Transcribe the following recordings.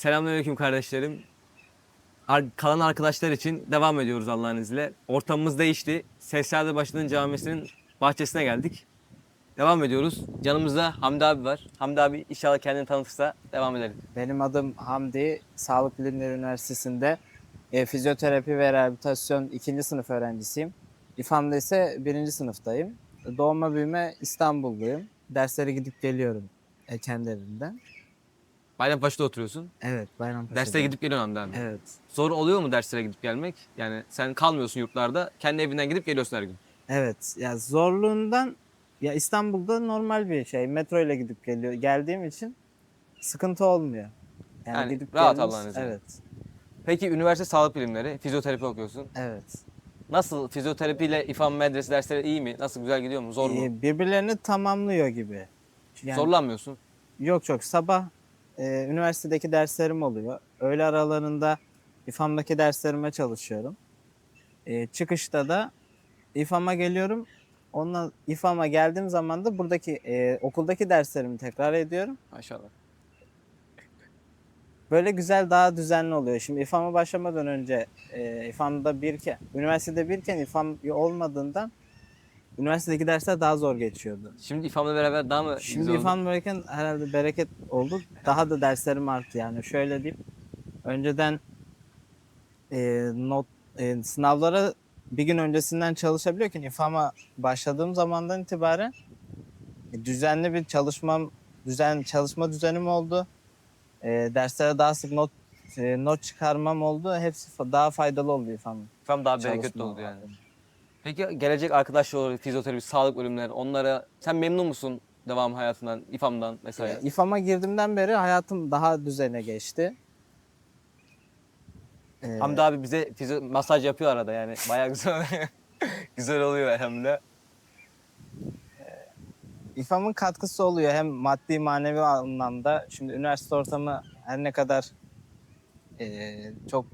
Selamünaleyküm kardeşlerim. Ar- kalan arkadaşlar için devam ediyoruz Allah'ın izniyle. Ortamımız değişti. Sesler'de başladığın camisinin bahçesine geldik. Devam ediyoruz. Yanımızda Hamdi abi var. Hamdi abi inşallah kendini tanıtırsa devam edelim. Benim adım Hamdi. Sağlık Bilimleri Üniversitesi'nde e, fizyoterapi ve rehabilitasyon ikinci sınıf öğrencisiyim. İFAM'da ise birinci sınıftayım. Doğma büyüme İstanbulluyum. Derslere gidip geliyorum e, kendi. Bayrampaşa'da oturuyorsun. Evet, Bayrampaşa'da. Derslere gidip geliyorsun Hamdi abi. Evet. Zor oluyor mu derslere gidip gelmek? Yani sen kalmıyorsun yurtlarda. Kendi evinden gidip geliyorsun her gün. Evet. Ya zorluğundan ya İstanbul'da normal bir şey. Metro ile gidip geliyor. Geldiğim için sıkıntı olmuyor. Yani rahat gelmemiz- Allah'ın izniyle. Evet. Peki üniversite sağlık bilimleri, fizyoterapi okuyorsun. Evet. Nasıl fizyoterapiyle İFAM medrese dersleri iyi mi? Nasıl güzel gidiyor mu? Zor mu? Ee, birbirlerini tamamlıyor gibi. Yani- Zorlanmıyorsun. Yok çok. Sabah e, üniversitedeki derslerim oluyor. Öğle aralarında İFAM'daki derslerime çalışıyorum. E, çıkışta da İFAM'a geliyorum. Ondan İFAM'a geldiğim zaman da buradaki e, okuldaki derslerimi tekrar ediyorum. Maşallah. Böyle güzel daha düzenli oluyor. Şimdi İFAM'a başlamadan önce e, İFAM'da birken, üniversitede birken İFAM olmadığından üniversitedeki dersler daha zor geçiyordu. Şimdi İFAM'la beraber daha mı Şimdi güzel oldu? İFAM herhalde bereket oldu. Daha da derslerim arttı yani. Şöyle diyeyim. Önceden e, not e, sınavlara bir gün öncesinden çalışabiliyorken İFAM'a başladığım zamandan itibaren e, düzenli bir çalışmam, düzen çalışma düzenim oldu. E, derslere daha sık not e, not çıkarmam oldu. Hepsi fa- daha faydalı oldu İFAM'ın. İFAM daha bereketli çalışma oldu yani. olarak. Peki gelecek arkadaşlar fizyoterapi, sağlık bölümleri onlara sen memnun musun devam hayatından, İFAM'dan vesaire? E, İFAM'a girdiğimden beri hayatım daha düzene geçti. E, Hamdi abi bize fizyo masaj yapıyor arada yani bayağı güzel güzel oluyor elhamdülillah. İFAM'ın katkısı oluyor hem maddi manevi anlamda. Şimdi üniversite ortamı her ne kadar eee, çok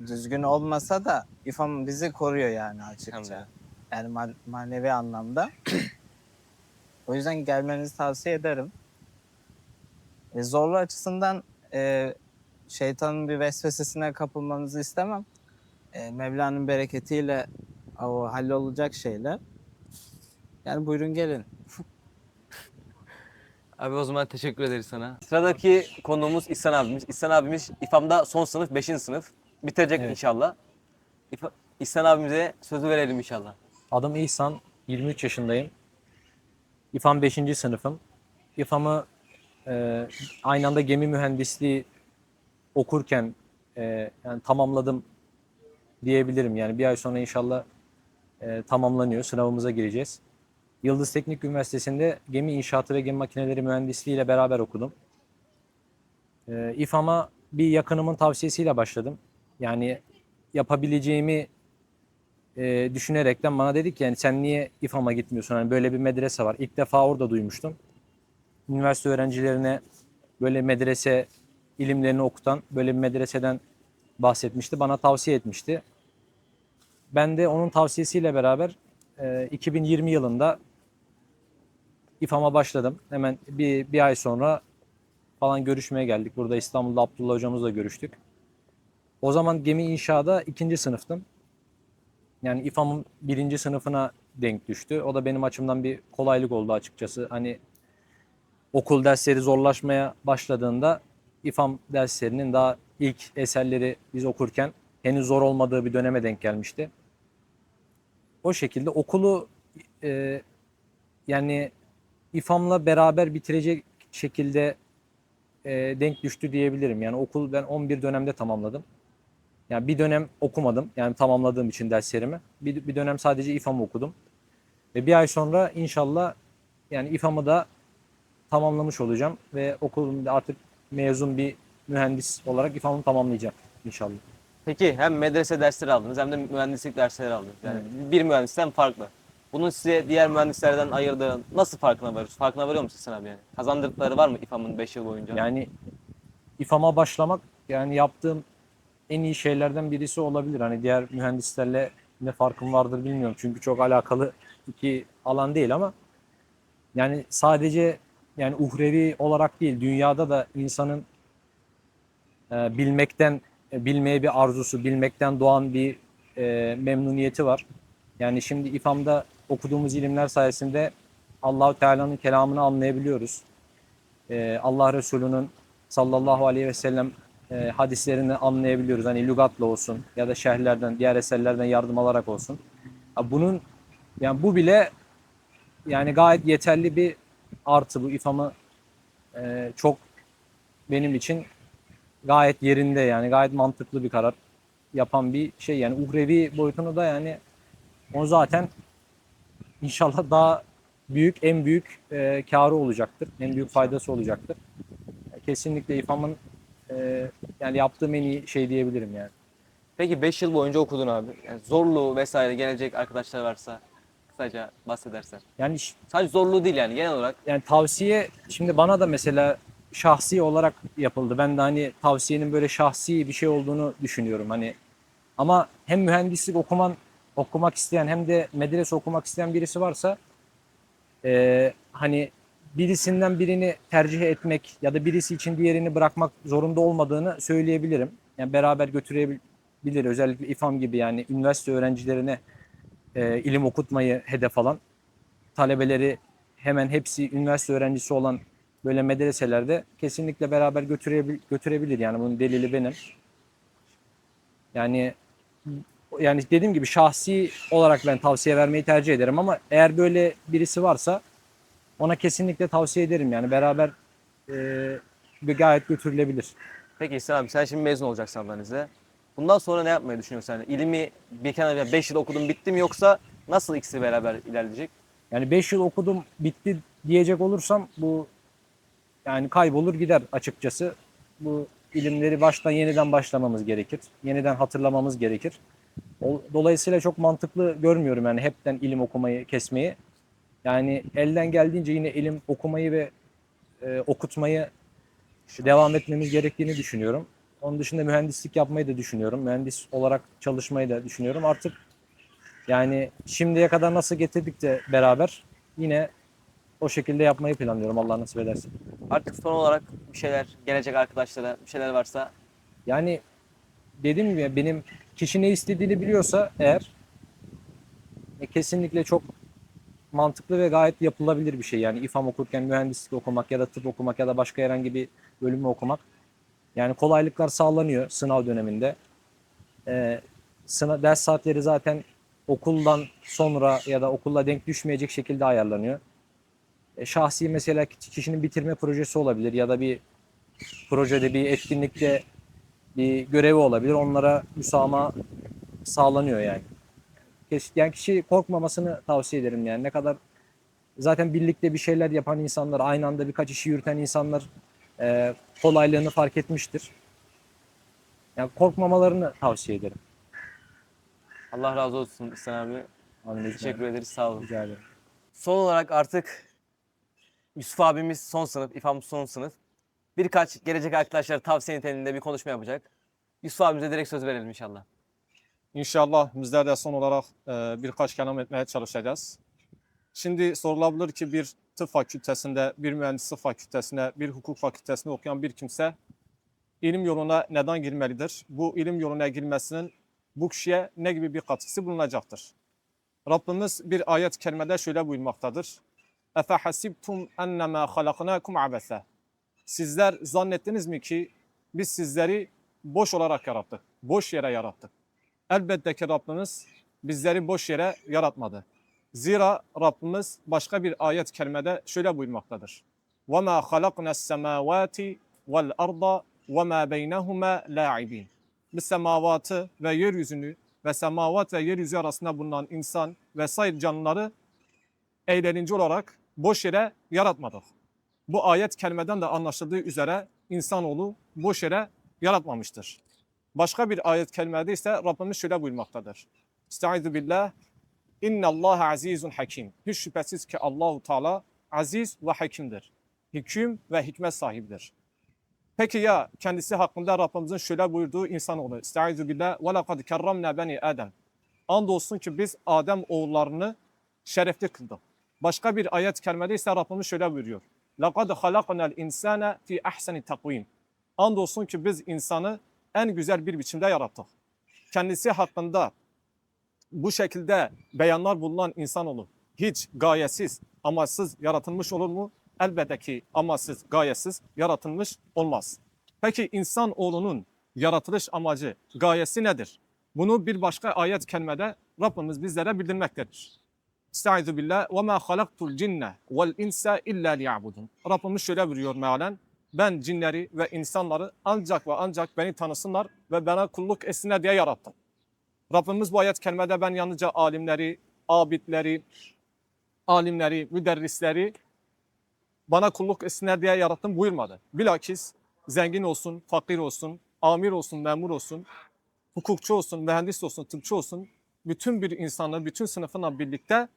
düzgün olmasa da İFAM bizi koruyor yani açıkça. Yani ma- manevi anlamda. o yüzden gelmenizi tavsiye ederim. E, zorlu açısından e, şeytanın bir vesvesesine kapılmanızı istemem. E, Mevla'nın bereketiyle o hallolacak şeyler. Yani buyurun gelin. Abi o zaman teşekkür ederiz sana. Sıradaki konuğumuz İhsan abimiz. İhsan abimiz İFAM'da son sınıf, 5. sınıf. Bitirecek Evet. inşallah. İfa- İhsan abimize sözü verelim inşallah. Adım İhsan, 23 yaşındayım. İFAM 5. sınıfım. İFAM'ı e, aynı anda gemi mühendisliği okurken e, yani tamamladım diyebilirim. Yani bir ay sonra inşallah e, tamamlanıyor. Sınavımıza gireceğiz. Yıldız Teknik Üniversitesi'nde gemi inşaatı ve gemi makineleri mühendisliği ile beraber okudum. E, İFAM'a bir yakınımın tavsiyesiyle başladım. Yani yapabileceğimi e, düşünerekten bana dedi ki yani sen niye İFAM'a gitmiyorsun? Hani böyle bir medrese var. İlk defa orada duymuştum. Üniversite öğrencilerine böyle medrese ilimlerini okutan böyle bir medreseden bahsetmişti. Bana tavsiye etmişti. Ben de onun tavsiyesiyle beraber e, 2020 yılında İFAM'a başladım. Hemen bir, bir ay sonra falan görüşmeye geldik. Burada İstanbul'da Abdullah hocamızla görüştük. O zaman gemi inşaada ikinci sınıftım. Yani İFAM'ın birinci sınıfına denk düştü. O da benim açımdan bir kolaylık oldu açıkçası. Hani okul dersleri zorlaşmaya başladığında İFAM derslerinin daha ilk eserleri biz okurken henüz zor olmadığı bir döneme denk gelmişti. O şekilde okulu e, yani İFAM'la beraber bitirecek şekilde e, denk düştü diyebilirim. Yani okul ben 11 dönemde tamamladım. Yani bir dönem okumadım. Yani tamamladığım için derslerimi. Bir, bir dönem sadece İFAM okudum. Ve bir ay sonra inşallah yani İFAM'ı da tamamlamış olacağım. Ve okulumda artık mezun bir mühendis olarak İFAM'ı tamamlayacağım inşallah. Peki hem medrese dersleri aldınız hem de mühendislik dersleri aldınız. Yani bir mühendisten farklı. Bunun size diğer mühendislerden ayırdığı nasıl farkına varıyorsunuz? Farkına varıyor musun sen abi yani? Kazandırdıkları var mı İFAM'ın 5 yıl boyunca? Yani İFAM'a başlamak yani yaptığım en iyi şeylerden birisi olabilir. Hani diğer mühendislerle ne farkım vardır bilmiyorum. Çünkü çok alakalı iki alan değil ama yani sadece yani uhrevi olarak değil dünyada da insanın e, bilmekten e, bilmeye bir arzusu, bilmekten doğan bir e, memnuniyeti var. Yani şimdi İFAM'da okuduğumuz ilimler sayesinde Allahu Teala'nın kelamını anlayabiliyoruz. E, Allah Resulü'nün sallallahu aleyhi ve sellem e, hadislerini anlayabiliyoruz. Hani lügatla olsun ya da şerhlerden, diğer eserlerden yardım alarak olsun. Ha, Bunun yani bu bile yani gayet yeterli bir artı bu İFAM'ı e, çok benim için gayet yerinde yani gayet mantıklı bir karar yapan bir şey yani uhrevi boyutunu da yani o zaten inşallah daha büyük en büyük e, karı olacaktır. En büyük faydası olacaktır. Kesinlikle İFAM'ın e, yani yaptığım en iyi şey diyebilirim yani. Peki 5 yıl boyunca okudun abi. Yani zorluğu vesaire gelecek arkadaşlar varsa kısaca bahsedersen. Yani ş- Sadece zorluğu değil yani genel olarak. yani tavsiye şimdi bana da mesela şahsi olarak yapıldı. Ben de hani tavsiyenin böyle şahsi bir şey olduğunu düşünüyorum. Hani ama hem mühendislik okuman okumak isteyen hem de medrese okumak isteyen birisi varsa eee, hani birisinden birini tercih etmek ya da birisi için diğerini bırakmak zorunda olmadığını söyleyebilirim. Yani beraber götürebilir. Özellikle İFAM gibi yani üniversite öğrencilerine eee, ilim okutmayı hedef alan talebeleri hemen hepsi üniversite öğrencisi olan böyle medreselerde kesinlikle beraber götürebil götürebilir yani bunun delili benim. Yani yani dediğim gibi şahsi olarak ben tavsiye vermeyi tercih ederim ama eğer böyle birisi varsa ona kesinlikle tavsiye ederim yani beraber e, bir gayet götürülebilir. Peki İhsan abi sen şimdi mezun olacaksın izniyle. Bundan sonra ne yapmayı düşünüyorsun? Yani ilimi bir kenara 5 yıl okudum bitti mi yoksa nasıl ikisi beraber ilerleyecek? Yani 5 yıl okudum bitti diyecek olursam bu yani kaybolur gider açıkçası. Bu ilimleri baştan yeniden başlamamız gerekir. Yeniden hatırlamamız gerekir. Dolayısıyla çok mantıklı görmüyorum yani hepten ilim okumayı kesmeyi. Yani elden geldiğince yine ilim okumayı ve e, okutmayı devam etmemiz gerektiğini düşünüyorum. Onun dışında mühendislik yapmayı da düşünüyorum. Mühendis olarak çalışmayı da düşünüyorum. Artık yani şimdiye kadar nasıl getirdik de beraber yine o şekilde yapmayı planlıyorum Allah nasip ederse. Artık son olarak bir şeyler gelecek arkadaşlara bir şeyler varsa Yani dediğim gibi benim kişi ne istediğini biliyorsa eğer e, kesinlikle çok mantıklı ve gayet yapılabilir bir şey. Yani İFAM okurken mühendislik okumak ya da tıp okumak ya da başka herhangi bir bölümü okumak. Yani kolaylıklar sağlanıyor sınav döneminde. Ee, sınav, ders saatleri zaten okuldan sonra ya da okulla denk düşmeyecek şekilde ayarlanıyor. E, şahsi mesela kişinin bitirme projesi olabilir ya da bir projede bir etkinlikte bir görevi olabilir. Onlara müsamaha sağlanıyor yani. Yani kişi korkmamasını tavsiye ederim yani. Ne kadar zaten birlikte bir şeyler yapan insanlar, aynı anda birkaç işi yürüten insanlar e, kolaylığını fark etmiştir. Yani korkmamalarını tavsiye ederim. Allah razı olsun İhsan abi. Amin. Teşekkür ederiz sağ olun. Rica ederim. Son olarak artık Yusuf abimiz son sınıf, İFAM son sınıf. Birkaç gelecek arkadaşlar tavsiye niteliğinde bir konuşma yapacak. Yusuf abimize direkt söz verelim inşallah. İnşallah bizler de son olarak e, birkaç kelam etmeye çalışacağız. Şimdi sorulabilir ki bir tıp fakültesinde, bir mühendislik fakültesinde, bir hukuk fakültesinde okuyan bir kimse ilim yoluna neden girmelidir? Bu ilim yoluna girmesinin bu kişiye ne gibi bir katkısı bulunacaktır? Rabbimiz bir ayet-i kerimede şöyle buyurmaktadır. Efe hasibtum ennemâ halaknâkum abese. Sizler zannettiniz mi ki biz sizleri boş olarak yarattık, boş yere yarattık. Elbette ki Rabbimiz bizleri boş yere yaratmadı. Zira Rabbimiz başka bir ayet kerimede şöyle buyurmaktadır. وَمَا خَلَقْنَا السَّمَاوَاتِ وَالْأَرْضَ وَمَا بَيْنَهُمَا لَاعِبِينَ Biz semavatı ve yeryüzünü ve semavat ve yeryüzü arasında bulunan insan ve sair canlıları eğlenici olarak boş yere yaratmadık. Bu ayet kelimeden de anlaşıldığı üzere insanoğlu boş yere yaratmamıştır. Başka bir ayet kelimede ise Rabbimiz şöyle buyurmaktadır. Estaizu billah. İnna Allah azizun hakim. Hiç şüphesiz ki Allahu Teala aziz ve hakimdir. Hüküm ve hikmet sahibidir. Peki ya kendisi hakkında Rabbimizin şöyle buyurduğu insanoğlu. Estaizu billah. Ve lekad kerramna beni Adem. Andolsun ki biz Adem oğullarını şerefli kıldık. Başka bir ayet kerimede ise Rabbimiz şöyle buyuruyor. لَقَدْ خَلَقْنَا الْاِنْسَانَ فِي اَحْسَنِ تَقْوِيمٍ Andolsun ki biz insanı en güzel bir biçimde yarattık. Kendisi hakkında bu şekilde beyanlar bulunan insanoğlu hiç gayesiz, amaçsız yaratılmış olur mu? Elbette ki amaçsız, gayesiz yaratılmış olmaz. Peki insan oğlunun yaratılış amacı, gayesi nedir? Bunu bir başka ayet kelimede Rabbimiz bizlere bildirmektedir. Estaizu billah ve ma halaktul cinne vel insa illa liya'budun. Rabbimiz şöyle buyuruyor mealen. Ben cinleri ve insanları ancak ve ancak beni tanısınlar ve bana kulluk etsinler diye yarattım. Rabbimiz bu ayet kelimede ben yalnızca alimleri, abidleri, alimleri, müderrisleri bana kulluk etsinler diye yarattım buyurmadı. Bilakis zengin olsun, fakir olsun, amir olsun, memur olsun, hukukçu olsun, mühendis olsun, tıpçı olsun, bütün bir insanı, bütün sınıfına birlikte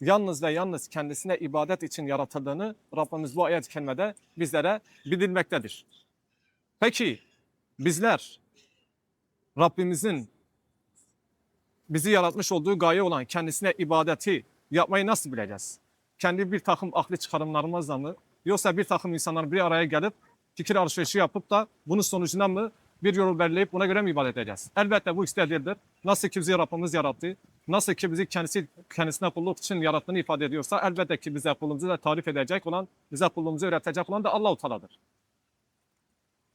yalnız ve yalnız kendisine ibadet için yaratıldığını Rabbimiz bu ayet-i kerimede bizlere bildirmektedir. Peki bizler Rabbimizin bizi yaratmış olduğu gaye olan kendisine ibadeti yapmayı nasıl bileceğiz? Kendi bir takım akli çıkarımlarımızla mı? Yoksa bir takım insanlar bir araya gelip fikir alışverişi yapıp da bunun sonucunda mı bir yol belirleyip buna göre mi ibadet edeceğiz? Elbette bu değildir. Nasıl ki bizi Rabbimiz yarattı, nasıl ki bizi kendisi kendisine kulluk için yarattığını ifade ediyorsa elbette ki bize kulluğumuzu da tarif edecek olan, bize kulluğumuzu öğretecek olan da Allah-u Teala'dır.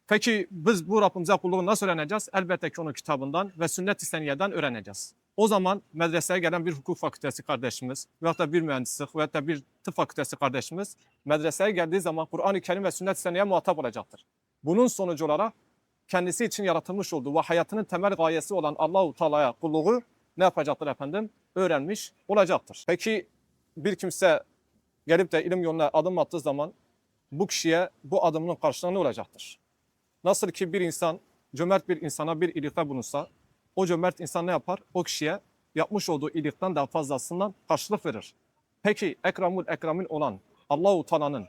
Peki biz bu Rabbimize kulluğu nasıl öğreneceğiz? Elbette ki onun kitabından ve sünnet-i seniyeden öğreneceğiz. O zaman medreseye gelen bir hukuk fakültesi kardeşimiz veyahut da bir mühendislik veyahut da bir tıp fakültesi kardeşimiz medreseye geldiği zaman Kur'an-ı Kerim ve sünnet-i seniye muhatap olacaktır. Bunun sonucu olarak kendisi için yaratılmış olduğu ve hayatının temel gayesi olan Allahu Teala'ya kulluğu ne yapacaktır efendim? Öğrenmiş olacaktır. Peki bir kimse gelip de ilim yoluna adım attığı zaman bu kişiye bu adımının karşılığı ne olacaktır? Nasıl ki bir insan cömert bir insana bir iyilikte bulunsa o cömert insan ne yapar? O kişiye yapmış olduğu iyilikten daha fazlasından karşılık verir. Peki ekramul ekramin olan Allahu Teala'nın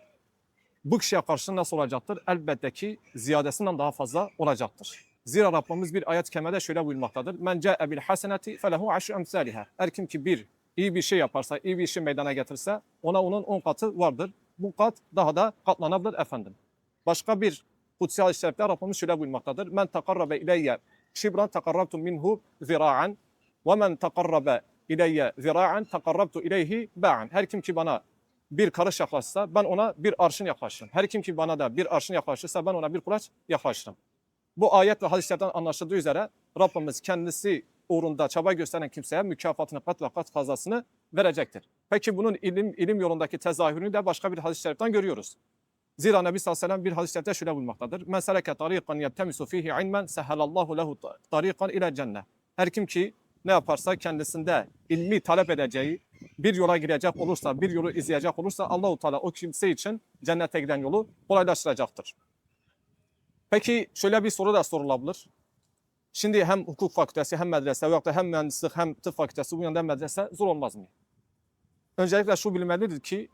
bu kişiye karşı nasıl olacaktır? Elbette ki ziyadesinden daha fazla olacaktır. Zira Rabbimiz bir ayet kerimede şöyle buyurmaktadır. Men ca'e bil haseneti felehu aşru emsaliha. Her kim ki bir iyi bir şey yaparsa, iyi bir işi meydana getirse ona onun on katı vardır. Bu kat daha da katlanabilir efendim. Başka bir kutsi hadis-i şerifte Rabbimiz şöyle buyurmaktadır. Men takarrabe ileyye şibran takarrabtu minhu zira'an ve men takarrabe ileyye zira'an takarrabtu ileyhi ba'an. Her kim ki bana bir karış yaklaşsa ben ona bir arşın yaklaşırım. Her kim ki bana da bir arşın yaklaşırsa ben ona bir kulaç yaklaşırım. Bu ayet ve hadislerden anlaşıldığı üzere Rabbimiz kendisi uğrunda çaba gösteren kimseye mükafatını kat ve kat fazlasını verecektir. Peki bunun ilim ilim yolundaki tezahürünü de başka bir hadis-i şeriften görüyoruz. Zira Nebi sallallahu aleyhi ve sellem bir hadis-i şerifte şöyle buyurmaktadır. Men seleke tariqan yeltemisu fihi ilmen sehelallahu lehu tariqan ile cennet. Her kim ki ne yaparsa kendisinde ilmi talep edeceği bir yola girecek olursa, bir yolu izleyecek olursa Allahu Teala o kimse için cennete giden yolu kolaylaştıracaktır. Peki şöyle bir soru da sorulabilir. Şimdi hem hukuk fakültesi hem medrese veyahut da hem mühendislik hem tıp fakültesi bu yönde medrese zor olmaz mı? Öncelikle şu bilmelidir ki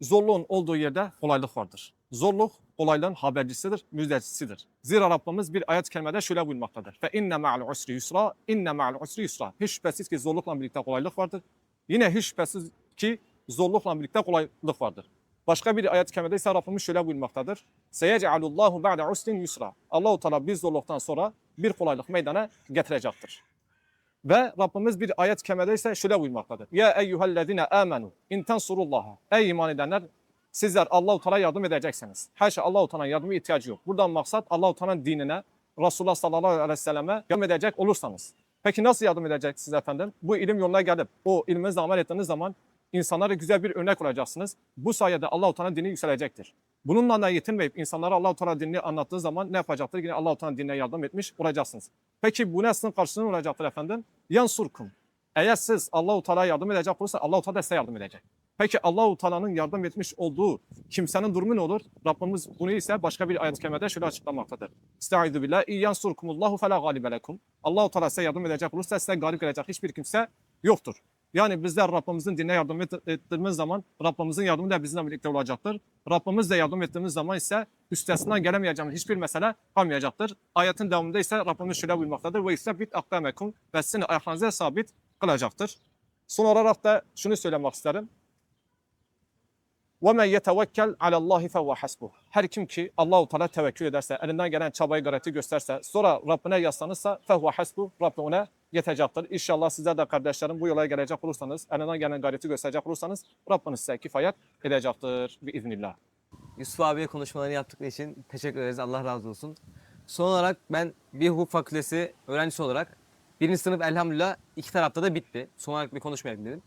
zorluğun olduğu yerde kolaylık vardır. Zorluk kolaylığın habercisidir, müjdecisidir. Zira Rabbimiz bir ayet kelimede şöyle buyurmaktadır. Fe inne ma'al usri yusra, inne ma'al usri yusra. Hiç şüphesiz ki zorlukla birlikte kolaylık vardır. Yine hiç şüphesiz ki zorlukla birlikte kolaylık vardır. Başka bir ayet kerimede ise Rabbimiz şöyle buyurmaktadır. Seyec'alullahu ba'de usrin yusra. Allahu Teala bir zorluktan sonra bir kolaylık meydana getirecektir. Ve Rabbimiz bir ayet kerimede ise şöyle buyurmaktadır. Ya eyyühellezine amenu in tensurullaha. Ey iman edenler sizler Allahu Teala yardım edeceksiniz. Haşa Allahu Teala'nın yardıma ihtiyacı yok. Buradan maksat Allahu Teala'nın dinine, Resulullah sallallahu aleyhi ve selleme yardım edecek olursanız. Peki nasıl yardım edeceksiniz efendim? Bu ilim yoluna gelip o ilminizle amel ettiğiniz zaman insanlara güzel bir örnek olacaksınız. Bu sayede Allahu Teala dini yükselecektir. Bununla da yetinmeyip insanlara Allahu Teala dinini anlattığı zaman ne yapacaktır? Yine Allahu Teala dinine yardım etmiş olacaksınız. Peki bu ne sizin karşılığında olacaktır efendim? Yansurkum. Eğer siz Allahu Teala'ya yardım edecek olursa Allahu Teala size yardım edecek. Peki Allahu Teala'nın yardım etmiş olduğu kimsenin durumu ne olur? Rabbimiz bunu ise başka bir ayet-i kerimede şöyle açıklamaktadır. Estaizu billah. İyansurkumullahu fela galibe lekum. Allahu Teala size yardım edecek olursa size galip gelecek hiçbir kimse yoktur. Yani bizler Rabbimizin dinine yardım et- ettiğimiz zaman Rabbimizin yardımı da bizimle birlikte olacaktır. Rabbimiz de yardım ettiğimiz zaman ise üstesinden gelemeyeceğimiz hiçbir mesele kalmayacaktır. Ayetin devamında ise Rabbimiz şöyle buyurmaktadır. Ve ise akdamekum ve sizin ayaklarınıza sabit kılacaktır. Son olarak da şunu söylemek isterim. Ve men yetevekkel alallahi fehuve hasbuh. Her kim ki Allahu Teala tevekkül ederse, elinden gelen çabayı gayreti gösterse, sonra Rabbine yaslanırsa fehuve hasbuh. Rabbine ona yetecektir. İnşallah sizler de kardeşlerim bu yola gelecek olursanız, elinden gelen gayreti gösterecek olursanız Rabbiniz size kifayet edecektir. Bi. Yusuf abiye konuşmalarını yaptıkları için teşekkür ederiz. Allah razı olsun. Son olarak ben bir hukuk fakültesi öğrencisi olarak birinci sınıf elhamdülillah iki tarafta da bitti. Son olarak bir konuşmayalım dedim.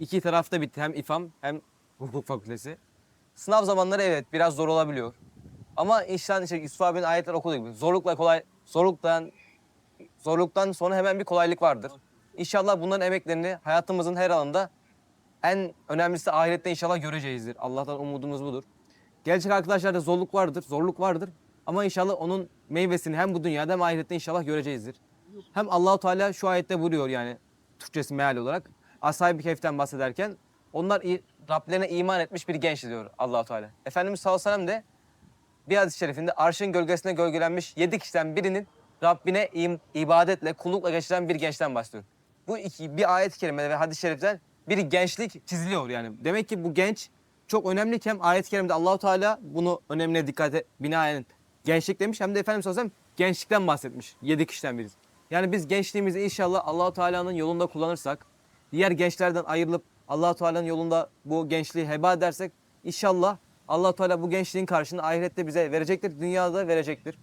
İki tarafta bitti. Hem İFAM hem hukuk fakültesi. Sınav zamanları evet biraz zor olabiliyor. Ama inşallah işte Yusuf abinin ayetler okuduğu gibi zorlukla kolay zorluktan zorluktan sonra hemen bir kolaylık vardır. İnşallah bunların emeklerini hayatımızın her alanında en önemlisi ahirette inşallah göreceğizdir. Allah'tan umudumuz budur. Gelecek arkadaşlarda zorluk vardır, zorluk vardır. Ama inşallah onun meyvesini hem bu dünyada hem ahirette inşallah göreceğizdir. Hem Allahu Teala şu ayette buyuruyor yani Türkçesi meal olarak. Ashab-ı Kehf'ten bahsederken onlar Rablerine iman etmiş bir genç diyor Allahu Teala. Efendimiz sallallahu aleyhi ve sellem de bir hadis-i şerifinde arşın gölgesine gölgelenmiş yedi kişiden birinin Rabbine im- ibadetle, kullukla geçiren bir gençten bahsediyor. Bu iki, bir ayet-i kerimede ve hadis-i şeriften bir gençlik çiziliyor yani. Demek ki bu genç çok önemli ki hem ayet-i kerimede Allahu Teala bunu önemine dikkate binaen gençlik demiş hem de Efendimiz sallallahu aleyhi ve sellem gençlikten bahsetmiş. Yedi kişiden birisi. Yani biz gençliğimizi inşallah Allahu Teala'nın yolunda kullanırsak, diğer gençlerden ayrılıp Allahu Teala'nın yolunda bu gençliği heba edersek inşallah Allahu Teala bu gençliğin karşılığını ahirette bize verecektir, dünyada da verecektir.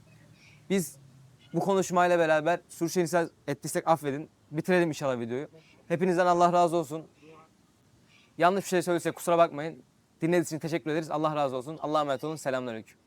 Biz bu konuşmayla beraber sürçülisan ettiysek affedin. Bitirelim inşallah videoyu. Hepinizden Allah razı olsun. Yanlış bir şey söylesek kusura bakmayın. Dinlediğiniz için teşekkür ederiz. Allah razı olsun. Allah'a emanet olun. Selamünaleyküm.